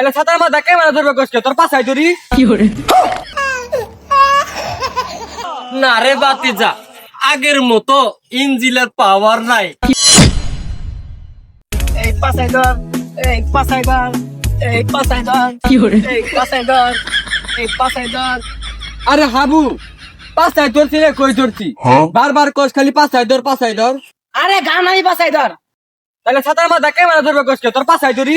তাহলে ছাতার মাথা ক্যামেরা ধরবে কষ্ট তোর পাশায় ধরি। না রে বাতি যা আগের মতো ইঞ্জিলের পাওয়ার নাই। এই পাশাই ধর এই পাশাই ধর এই পাশাই ধর এই পাশাই ধর এই পাশাই ধর। আরে হাবু পাশায় ধরছি রে কই ধরছি? বারবার কোষ খালি পাশায় ধর পাশায় ধর। আরে গান আমি পাশাই ধর। তাহলে ছাতার মাথা ক্যামেরা ধরবে কষ্ট তোর পাশায় ধরি।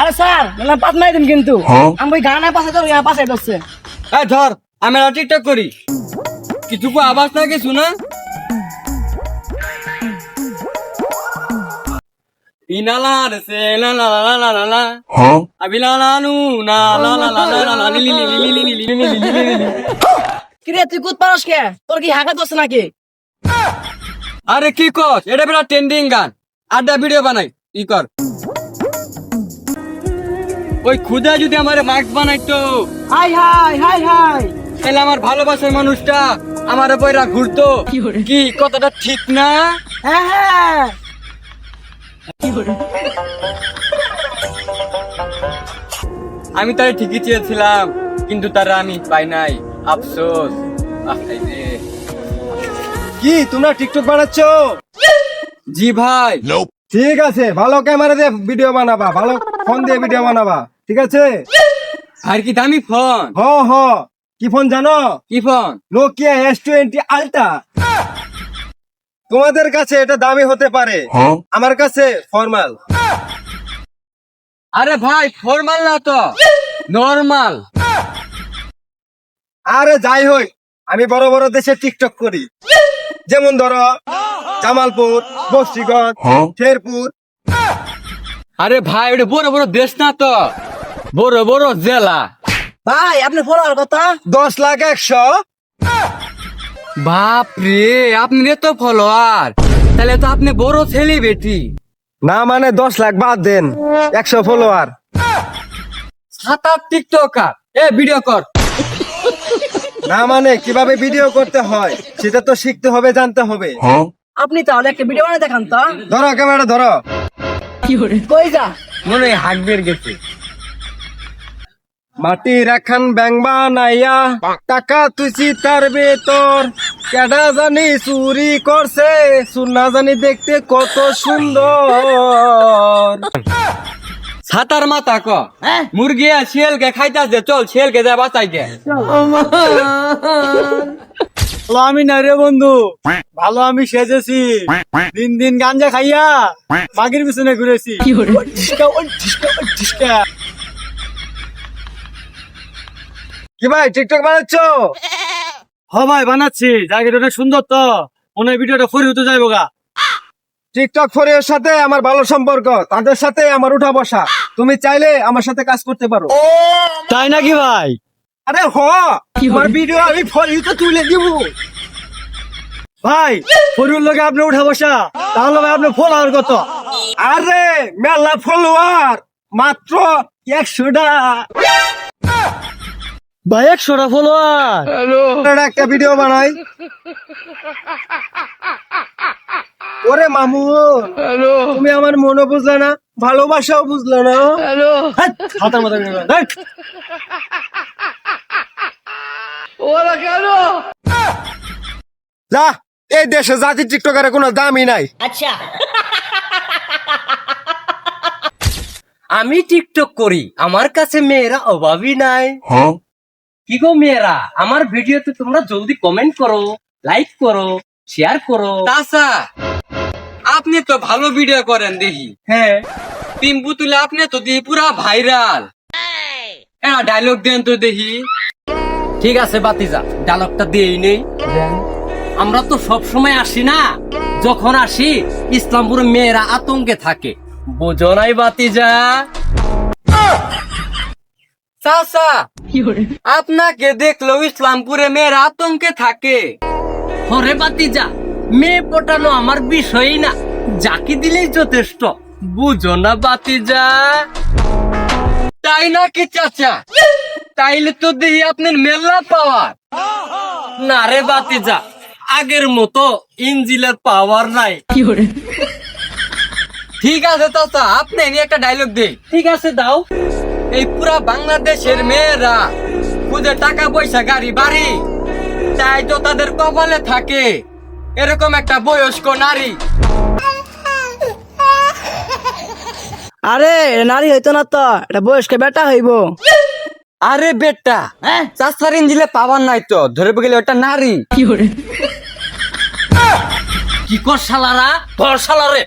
আরে স্যার মানে পাত মাই দিন কিন্তু আমি ওই গান পাশাই ধর ইয়া এই ধর আমি টিকটক করি কিছু কো আওয়াজ না কিছু না ইনালার সে লা লা লা লা লা লা আবিলা লা নু না লা লা লা লা লা লা লি লি লি লি লি লি লি লি লি লি লি লি লি। কিরে তুই কুদ পারস কে তোর কি হাঁকা দোষ নাকি আরে কি কর এটা বেটা ট্রেন্ডিং গান আড্ডা ভিডিও বানাই কি কর ওই খুদা যদি আমার মাস্ক বানাইতো। হাই হাই হাই হাই। তাহলে আমার ভালোবাসার মানুষটা আমার বইরা ঘুরতো। কি কথাটা ঠিক না? হ্যাঁ হ্যাঁ। আমি তাই ঠিকই চেয়েছিলাম কিন্তু তারা আমি পাই নাই। আফসোস। কি তোমরা টিকটক বানাচ্ছো? জি ভাই। ঠিক আছে ভালো ক্যামেরা দিয়ে ভিডিও বানাবা ভালো ফোন দিয়ে ভিডিও বানাবা ঠিক আছে? আর কি দামি ফোন? হ হ। কি ফোন জানো? কি phone? Nokia S twenty ultra তোমাদের কাছে এটা দামি হতে পারে। আমার কাছে ফর্মাল আরে ভাই ফরমাল না তো। নর্মাল আরে যাই হোক আমি বড় বড় দেশে টিকটক করি। যেমন ধরো জামালপুর বস্তিগঞ্জ শেরপুর আরে ভাই ওটা বড় বড় দেশ না তো। বড় বড় জেলা। ভাই আপনি ফলোয়ার কত? দশ লাখ একশো। বাপ রে আপনি তো ফলোয়ার। তাহলে তো আপনি বড় সেলিব্রিটি না মানে দশ লাখ বাদ দেন একশো ফলোয়ার। সাতার টিকটকার। এ ভিডিও কর। না মানে কীভাবে ভিডিও করতে হয় সেটা তো শিখতে হবে জানতে হবে। আপনি তাহলে একটা ভিডিও বানিয়ে দেখান তো। ধরো ক্যামেরা ধরো। কই যা মনে হাক বের গেছে। মাটির এখন ব্যাংবা নাইয়া টাকা তুইছি তার ভেতর। কেডা জানি চুরি করছে সুনা জানি দেখতে কত সুন্দর। সাতার মাথা ক হ্যাঁ মুরগি আর শিয়ালকে খাইতাস দে চল শিয়ালকে যা বাঁচাই দে ভালো আমি না রে বন্ধু। ভালো আমি সেজেছি। দিন দিন গাঞ্জা খাইয়া বাগির পিছনে ঘুরেছি। কি ভাই টিকটক বানাচ্ছ? হ ভাই বানাচ্ছি। জায়গাটা অনেক সুন্দর তো। মনে হয় ভিডিওটা ফরি হতে যাইব গা। টিকটক ফরির সাথে আমার ভালো সম্পর্ক তাদের সাথে আমার উঠা বসা। তুমি চাইলে আমার সাথে কাজ করতে পারো। তাই নাকি ভাই? আরে হ আমার ভিডিও আমি ফরিতে তুলে দিব। ভাই ফরিউর লোকে আপনি উঠা বসা তাহলে ভাই আপনি ফোন আর কত? আরে মেলা ফলোয়ার মাত্র একশোটা। ভাই একশোটা ফলোয়ার একটা ভিডিও বানাই। ওরে মামু তুমি আমার মনও বুঝলে না ভালোবাসাও বুঝলে না। হাতের মাথা হ্যাট। যা এই দেশে জাতি টিকটকারের কোনো দামই নাই। আচ্ছা। আমি টিকটক করি আমার কাছে মেয়েরা অভাবই নাই। কি গো মেয়েরা আমার ভিডিওতে তোমরা জলদি কমেন্ট করো লাইক করো শেয়ার করো। তাসা আপনি তো ভালো ভিডিও করেন দেখি। হ্যাঁ। পিম্পু তুলে আপনি তো দেখি পুরা ভাইরাল হ্যাঁ ডায়লগ দেন তো দেখি। ঠিক আছে বাতিজা ডায়লগটা দিয়েই নেই। আমরা তো সব সময় আসি না। যখন আসি ইসলামপুরে মেয়েরা আতঙ্কে থাকে। বোঝো নাই বাতিজা? চাচা আপনাকে দেখল ইসলামপুরে মেয়েরা আতঙ্কে থাকে। হরে বাতিজা মেয়ে পটানো আমার বিষয়ই না। যাকে দিলেই যথেষ্ট। বুঝো না বাতিজা? তাই নাকি চাচা? তাইলে তো দেখি আপনার মেলা পাওয়ার। না রে বাতিজা আগের মতো ইঞ্জিলের পাওয়ার নাই। ঠিক আছে চাচা আপনি একটা ডায়লগ দিন ঠিক আছে দাও। এই পুরা বাংলাদেশের মেয়েরা খুদে টাকা পয়সা গাড়ি বাড়ি। তাই তো তাদের কপালে থাকে এরকম একটা বয়স্ক নারী। আরে নারী হইতো না তো এটা বয়স্ক বেটা হইব। আরে বেটা চাষার দিলে পাওয়ার নাই তো ধরে গেলে ওটা নারী। কি কর শালারা? ধর শালারে।